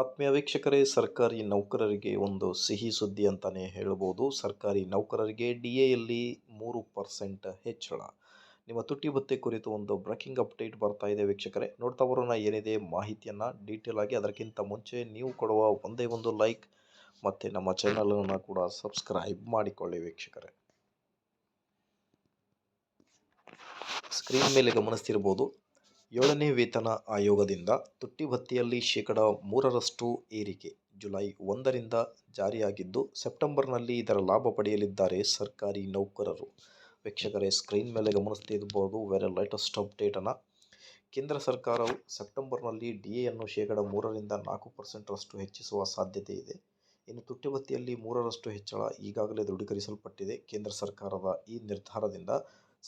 ಆತ್ಮೀಯ ವೀಕ್ಷಕರೇ, ಸರ್ಕಾರಿ ನೌಕರರಿಗೆ ಒಂದು ಸಿಹಿ ಸುದ್ದಿ ಅಂತಲೇ ಹೇಳ್ಬೋದು. ಸರ್ಕಾರಿ ನೌಕರರಿಗೆ ಡಿ ಎಯಲ್ಲಿ ಮೂರು ಪರ್ಸೆಂಟ್ ಹೆಚ್ಚಳ. ನಿಮ್ಮ ತುಟ್ಟಿ ಭತ್ತೆ ಕುರಿತು ಒಂದು ಬ್ರೇಕಿಂಗ್ ಅಪ್ಡೇಟ್ ಬರ್ತಾ ಇದೆ ವೀಕ್ಷಕರೇ. ನೋಡ್ತಾ ಬರೋಣ ಏನಿದೆ ಮಾಹಿತಿಯನ್ನು ಡೀಟೇಲ್ ಆಗಿ. ಅದಕ್ಕಿಂತ ಮುಂಚೆ ನೀವು ಕೊಡುವ ಒಂದೇ ಒಂದು ಲೈಕ್ ಮತ್ತು ನಮ್ಮ ಚಾನಲನ್ನು ಕೂಡ ಸಬ್ಸ್ಕ್ರೈಬ್ ಮಾಡಿಕೊಳ್ಳಿ ವೀಕ್ಷಕರೇ. ಸ್ಕ್ರೀನ್ ಮೇಲೆ ಗಮನಿಸ್ತಿರ್ಬೋದು. ಏಳನೇ ವೇತನ ಆಯೋಗದಿಂದ ತುಟ್ಟಿ ಭತ್ಯೆಯಲ್ಲಿ ಶೇಕಡ ಮೂರರಷ್ಟು ಏರಿಕೆ ಜುಲೈ ಒಂದರಿಂದ ಜಾರಿಯಾಗಿದ್ದು, ಸೆಪ್ಟೆಂಬರ್ನಲ್ಲಿ ಇದರ ಲಾಭ ಪಡೆಯಲಿದ್ದಾರೆ ಸರ್ಕಾರಿ ನೌಕರರು. ವೀಕ್ಷಕರೇ, ಸ್ಕ್ರೀನ್ ಮೇಲೆ ಗಮನಿಸ್ತಿರ್ಬೋದು ವೆರಿ ಲೇಟೆಸ್ಟ್ ಅಪ್ಡೇಟನ್ನು ಕೇಂದ್ರ ಸರ್ಕಾರವು ಸೆಪ್ಟೆಂಬರ್ನಲ್ಲಿ ಡಿ ಎಯನ್ನು ಶೇಕಡ ಮೂರರಿಂದ ನಾಲ್ಕು ಪರ್ಸೆಂಟರಷ್ಟು ಹೆಚ್ಚಿಸುವ ಸಾಧ್ಯತೆ ಇದೆ. ಇನ್ನು ತುಟ್ಟಿ ಭತ್ಯೆಯಲ್ಲಿ ಮೂರರಷ್ಟು ಹೆಚ್ಚಳ ಈಗಾಗಲೇ ದೃಢೀಕರಿಸಲ್ಪಟ್ಟಿದೆ. ಕೇಂದ್ರ ಸರ್ಕಾರದ ಈ ನಿರ್ಧಾರದಿಂದ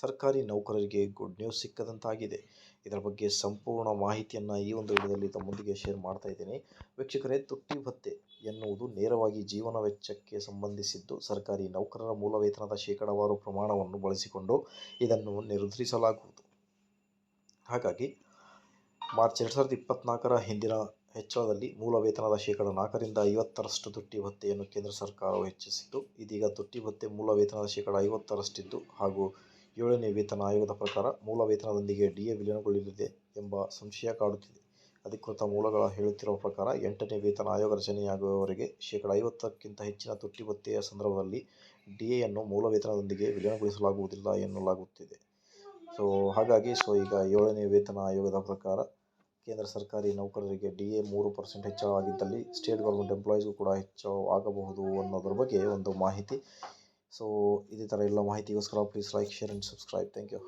ಸರ್ಕಾರಿ ನೌಕರರಿಗೆ ಗುಡ್ ನ್ಯೂಸ್ ಸಿಕ್ಕದಂತಾಗಿದೆ. ಇದರ ಬಗ್ಗೆ ಸಂಪೂರ್ಣ ಮಾಹಿತಿಯನ್ನು ಈ ಒಂದು ವಿಡಿಯೋದಲ್ಲಿ ತಮ್ಮೊಂದಿಗೆ ಶೇರ್ ಮಾಡ್ತಾ ಇದ್ದೀನಿ. ವೀಕ್ಷಕರೇ, ತುಟ್ಟಿ ಭತ್ತೆ ಎನ್ನುವುದು ನೇರವಾಗಿ ಜೀವನ ವೆಚ್ಚಕ್ಕೆ ಸಂಬಂಧಿಸಿದ್ದು ಸರ್ಕಾರಿ ನೌಕರರ ಮೂಲ ವೇತನದ ಶೇಕಡಾವಾರು ಪ್ರಮಾಣವನ್ನು ಬಳಸಿಕೊಂಡು ಇದನ್ನು ನಿರ್ಧರಿಸಲಾಗುವುದು. ಹಾಗಾಗಿ, ಮಾರ್ಚ್ ಎರಡು ಸಾವಿರದ ಇಪ್ಪತ್ನಾಲ್ಕರ ಹಿಂದಿನ ಹೆಚ್ಚಳದಲ್ಲಿ ಮೂಲ ವೇತನದ ಶೇಕಡ ನಾಲ್ಕರಿಂದ ಐವತ್ತರಷ್ಟು ತುಟ್ಟಿ ಭತ್ತೆಯನ್ನು ಕೇಂದ್ರ ಸರ್ಕಾರವು ಹೆಚ್ಚಿಸಿತ್ತು. ಇದೀಗ ತುಟ್ಟಿ ಭತ್ತೆ ಮೂಲ ವೇತನದ ಶೇಕಡ ಐವತ್ತರಷ್ಟಿದ್ದು ಹಾಗೂ ಏಳನೇ ವೇತನ ಆಯೋಗದ ಪ್ರಕಾರ ಮೂಲ ವೇತನದೊಂದಿಗೆ ಡಿಎ ವಿಲೀನಗೊಳ್ಳಲಿದೆ ಎಂಬ ಸಂಶಯ ಕಾಡುತ್ತಿದೆ. ಅಧಿಕೃತ ಮೂಲಗಳ ಹೇಳುತ್ತಿರುವ ಪ್ರಕಾರ ಎಂಟನೇ ವೇತನ ಆಯೋಗ ರಚನೆಯಾಗುವವರೆಗೆ ಶೇಕಡ ಐವತ್ತಕ್ಕಿಂತ ಹೆಚ್ಚಿನ ತುಟ್ಟಿ ಭತ್ಯೆಯ ಸಂದರ್ಭದಲ್ಲಿ ಡಿಎಯನ್ನು ಮೂಲ ವೇತನದೊಂದಿಗೆ ವಿಲೀನಗೊಳಿಸಲಾಗುವುದಿಲ್ಲ ಎನ್ನಲಾಗುತ್ತಿದೆ. ಸೊ ಹಾಗಾಗಿ ಸೊ ಈಗ ಏಳನೇ ವೇತನ ಆಯೋಗದ ಪ್ರಕಾರ ಕೇಂದ್ರ ಸರ್ಕಾರಿ ನೌಕರರಿಗೆ ಡಿ ಎ ಮೂರು ಪರ್ಸೆಂಟ್ ಹೆಚ್ಚಳವಾಗಿದ್ದಲ್ಲಿ ಸ್ಟೇಟ್ ಗೌರ್ಮೆಂಟ್ ಎಂಪ್ಲಾಯೀಸ್ಗೂ ಕೂಡ ಹೆಚ್ಚಳವಾಗಬಹುದು ಅನ್ನೋದ್ರ ಬಗ್ಗೆ ಒಂದು ಮಾಹಿತಿ ಸೊ ಇದೇ ಥರ ಎಲ್ಲ ಮಾಹಿತಿಗೋಸ್ಕರ please like share and subscribe thank you